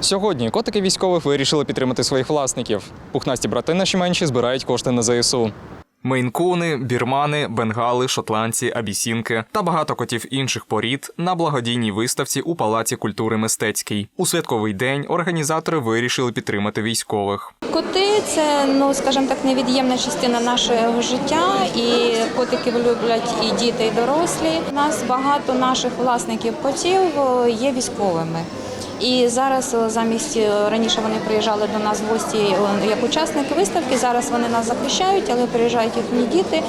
Сьогодні котики військових вирішили підтримати своїх власників. Пухнасті брати наші менші збирають кошти на ЗСУ. Мейнкуни, бірмани, бенгали, шотландці, абісінки та багато котів інших порід на благодійній виставці у Палаці культури мистецький. У святковий день організатори вирішили підтримати військових. Коти це, ну скажімо так, невід'ємна частина нашого життя, і котиків люблять і діти, і дорослі. У нас багато наших власників котів е, є військовими. І зараз е, замість е, раніше вони приїжджали до нас в гості е, як учасники виставки. Зараз вони нас захищають, але приїжджають їхні діти.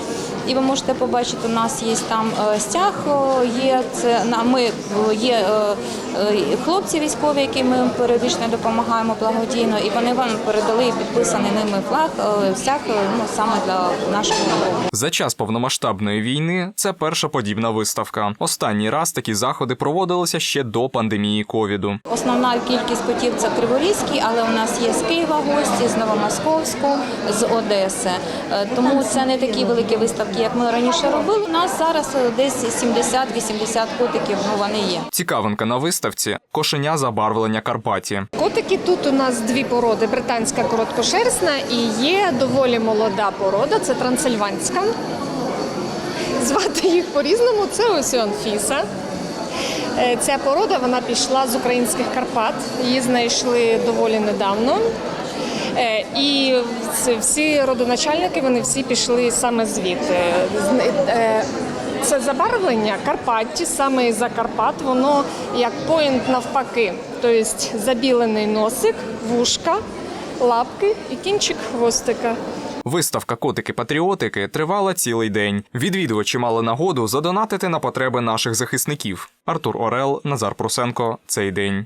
І ви можете побачити, у нас є там е, стяг, е, є це на ми є е, хлопці військові, яким ми періодично допомагаємо благодійно, і вони вам передали підписаний ними флаг, стяг ну саме для нашого народу. За час повномасштабної війни це перша подібна виставка. Останній раз такі заходи проводилися ще до пандемії ковіду. Основна кількість котів це криворізькі, але у нас є з Києва гості, з Новомосковську, з Одеси. Тому це не такі великі виставки, як ми раніше робили. У нас зараз е, десь 70-80 котиків. Ну вони є. Цікавинка на виставці кошеня забарвлення Карпаті. Котики тут у нас дві породи: британська короткошерстна і є доволі молода порода, це трансильванська. Звати їх по-різному. Це ось Анфіса. Е, Ця порода вона пішла з українських Карпат. Її знайшли доволі недавно. Е, І всі родоначальники вони всі пішли саме звідти. Е, Це забарвлення Карпатті, саме із Закарпат, воно як поінт навпаки. Тобто забілений носик, вушка, лапки і кінчик хвостика. Виставка Котики-патріотики тривала цілий день. Відвідувачі мали нагоду задонатити на потреби наших захисників. Артур Орел, Назар Прусенко. Цей день.